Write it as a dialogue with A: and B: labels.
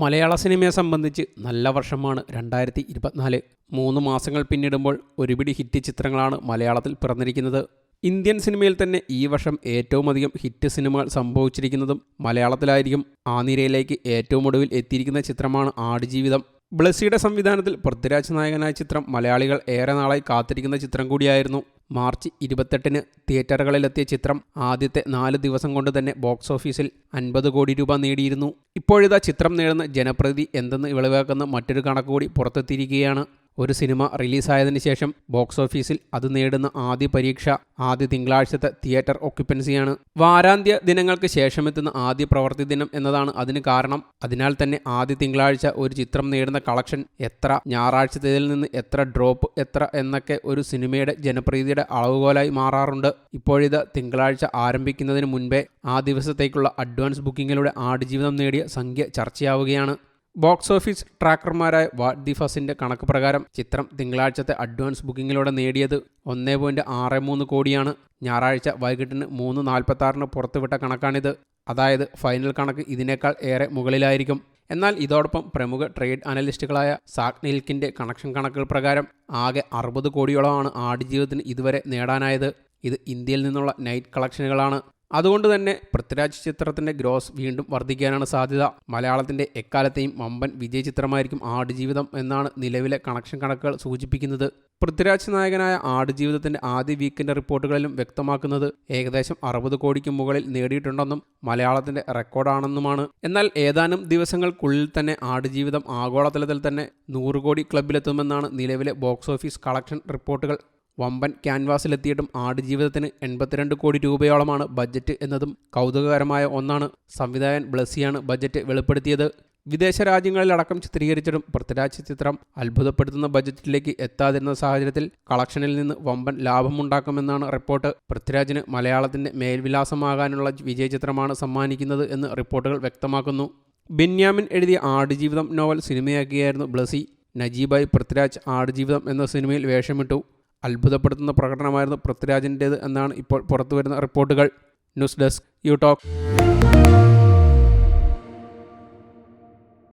A: മലയാള സിനിമയെ സംബന്ധിച്ച് നല്ല വർഷമാണ് രണ്ടായിരത്തി ഇരുപത്തിനാല്. മൂന്ന് മാസങ്ങൾ പിന്നിടുമ്പോൾ ഒരുപിടി ഹിറ്റ് ചിത്രങ്ങളാണ് മലയാളത്തിൽ പിറന്നിരിക്കുന്നത്. ഇന്ത്യൻ സിനിമയിൽ തന്നെ ഈ വർഷം ഏറ്റവും അധികം ഹിറ്റ് സിനിമകൾ സംഭവിച്ചിരിക്കുന്നതും മലയാളത്തിലായിരിക്കും. ആ നിരയിലേക്ക് ഏറ്റവും ഒടുവിൽ എത്തിയിരിക്കുന്ന ചിത്രമാണ് ആടുജീവിതം. ബ്ലസ്സിയുടെ സംവിധാനത്തിൽ പൃഥ്വിരാജ് നായകനായ ചിത്രം മലയാളികൾ ഏറെ നാളായി കാത്തിരിക്കുന്ന ചിത്രം കൂടിയായിരുന്നു. മാർച്ച് ഇരുപത്തെട്ടിന് തിയേറ്ററുകളിലെത്തിയ ചിത്രം ആദ്യത്തെ നാല് ദിവസം കൊണ്ട് തന്നെ ബോക്സ് ഓഫീസിൽ അൻപത് കോടി രൂപ നേടിയിരുന്നു. ഇപ്പോഴിതാ ചിത്രം നേടുന്ന ജനപ്രതി എന്തെന്ന് വിളവാക്കുന്ന മറ്റൊരു കണക്കുകൂടി പുറത്തെത്തിയിരിക്കുകയാണ്. ഒരു സിനിമ റിലീസായതിന് ശേഷം ബോക്സ് ഓഫീസിൽ അത് നേടുന്ന ആദ്യ പരീക്ഷ ആദ്യ തിങ്കളാഴ്ചത്തെ തിയേറ്റർ ഓക്യുപ്പൻസിയാണ്. വാരാന്ത്യ ദിനങ്ങൾക്ക് ശേഷമെത്തുന്ന ആദ്യ പ്രവൃത്തി ദിനം എന്നതാണ് അതിന് കാരണം. അതിനാൽ തന്നെ ആദ്യ തിങ്കളാഴ്ച ഒരു ചിത്രം നേടുന്ന കളക്ഷൻ എത്ര ഞായറാഴ്ചത്തേതിൽ നിന്ന് എത്ര ഡ്രോപ്പ് എത്ര എന്നൊക്കെ ഒരു സിനിമയുടെ ജനപ്രീതിയുടെ അളവുകോലായി മാറാറുണ്ട്. ഇപ്പോഴിത് തിങ്കളാഴ്ച ആരംഭിക്കുന്നതിന് മുൻപേ ആ ദിവസത്തേക്കുള്ള അഡ്വാൻസ് ബുക്കിങ്ങിലൂടെ ആടുജീവിതം നേടിയ സംഖ്യ ചർച്ചയാവുകയാണ്. ബോക്സ് ഓഫീസ് ട്രാക്കർമാരായ വാട്ട് ദി ഫസിന്റെ കണക്ക് പ്രകാരം ചിത്രം തിങ്കളാഴ്ചത്തെ അഡ്വാൻസ് ബുക്കിങ്ങിലൂടെ നേടിയത് ഒന്നേ പോയിന്റ് ആറ് മൂന്ന് കോടിയാണ്. ഞായറാഴ്ച വൈകിട്ടിന് മൂന്ന് നാൽപ്പത്തി ആറിന് പുറത്തുവിട്ട കണക്കാണിത്. അതായത് ഫൈനൽ കണക്ക് ഇതിനേക്കാൾ ഏറെ മുകളിലായിരിക്കും. എന്നാൽ ഇതോടൊപ്പം പ്രമുഖ ട്രേഡ് അനലിസ്റ്റുകളായ സാക് നിൽക്കിന്റെ കണക്ഷൻ കണക്കുകൾ പ്രകാരം ആകെ അറുപത് കോടിയോളമാണ് ആടുജീവിതത്തിന് ഇതുവരെ നേടാനായത്. ഇത് ഇന്ത്യയിൽ നിന്നുള്ള നൈറ്റ് കളക്ഷനുകളാണ്. അതുകൊണ്ട് തന്നെ പൃഥ്വിരാജ് ചിത്രത്തിന്റെ ഗ്രോസ് വീണ്ടും വർദ്ധിക്കാനാണ് സാധ്യത. മലയാളത്തിന്റെ എക്കാലത്തെയും മമ്പൻ വിജയ ചിത്രമായിരിക്കും ആടുജീവിതം എന്നാണ് നിലവിലെ കണക്ഷൻ കണക്കുകൾ സൂചിപ്പിക്കുന്നത്. പൃഥ്വിരാജ് നായകനായ ആടുജീവിതത്തിന്റെ ആദ്യ വീക്കെൻഡ് റിപ്പോർട്ടുകളിലും വ്യക്തമാക്കുന്നത് ഏകദേശം അറുപത് കോടിക്ക് മുകളിൽ നേടിയിട്ടുണ്ടെന്നും മലയാളത്തിന്റെ റെക്കോർഡാണെന്നുമാണ് എന്നാൽ ഏതാനും ദിവസങ്ങൾക്കുള്ളിൽ തന്നെ ആടുജീവിതം ആഗോളതലത്തിൽ തന്നെ നൂറ് കോടി ക്ലബിലെത്തുമെന്നാണ് നിലവിലെ ബോക്സ് ഓഫീസ് കളക്ഷൻ റിപ്പോർട്ടുകൾ വമ്പൻ ക്യാൻവാസിലെത്തിയിട്ടും ആടുജീവിതത്തിന് എൺപത്തിരണ്ട് കോടി രൂപയോളമാണ് ബജറ്റ് എന്നതും കൗതുകകരമായ ഒന്നാണ്. സംവിധായകൻ ബ്ലസ്സിയാണ് ബജറ്റ് വെളിപ്പെടുത്തിയത്. വിദേശ രാജ്യങ്ങളിലടക്കം ചിത്രീകരിച്ചിട്ടും പൃഥ്വിരാജ് ചിത്രം അത്ഭുതപ്പെടുത്തുന്ന ബജറ്റിലേക്ക് എത്താതിരുന്ന സാഹചര്യത്തിൽ കളക്ഷനിൽ നിന്ന് വമ്പൻ ലാഭമുണ്ടാക്കുമെന്നാണ് റിപ്പോർട്ട്. പൃഥ്വിരാജിന് മലയാളത്തിന്റെ മേൽവിലാസമാകാനുള്ള വിജയ ചിത്രമാണ് സമ്മാനിക്കുന്നത് എന്ന് റിപ്പോർട്ടുകൾ വ്യക്തമാക്കുന്നു. ബെന്യാമിൻ എഴുതിയ ആടുജീവിതം നോവൽ സിനിമയാക്കിയായിരുന്നു ബ്ലസി നജീബായി പൃഥ്വിരാജ് ആടുജീവിതം എന്ന സിനിമയിൽ വേഷമിട്ടു. അത്ഭുതപ്പെടുത്തുന്ന പ്രകടനമായിരുന്നു പൃഥ്വിരാജിന്റേത് എന്നാണ് ഇപ്പോൾ പുറത്തുവരുന്ന റിപ്പോർട്ടുകൾ. News desk U talk.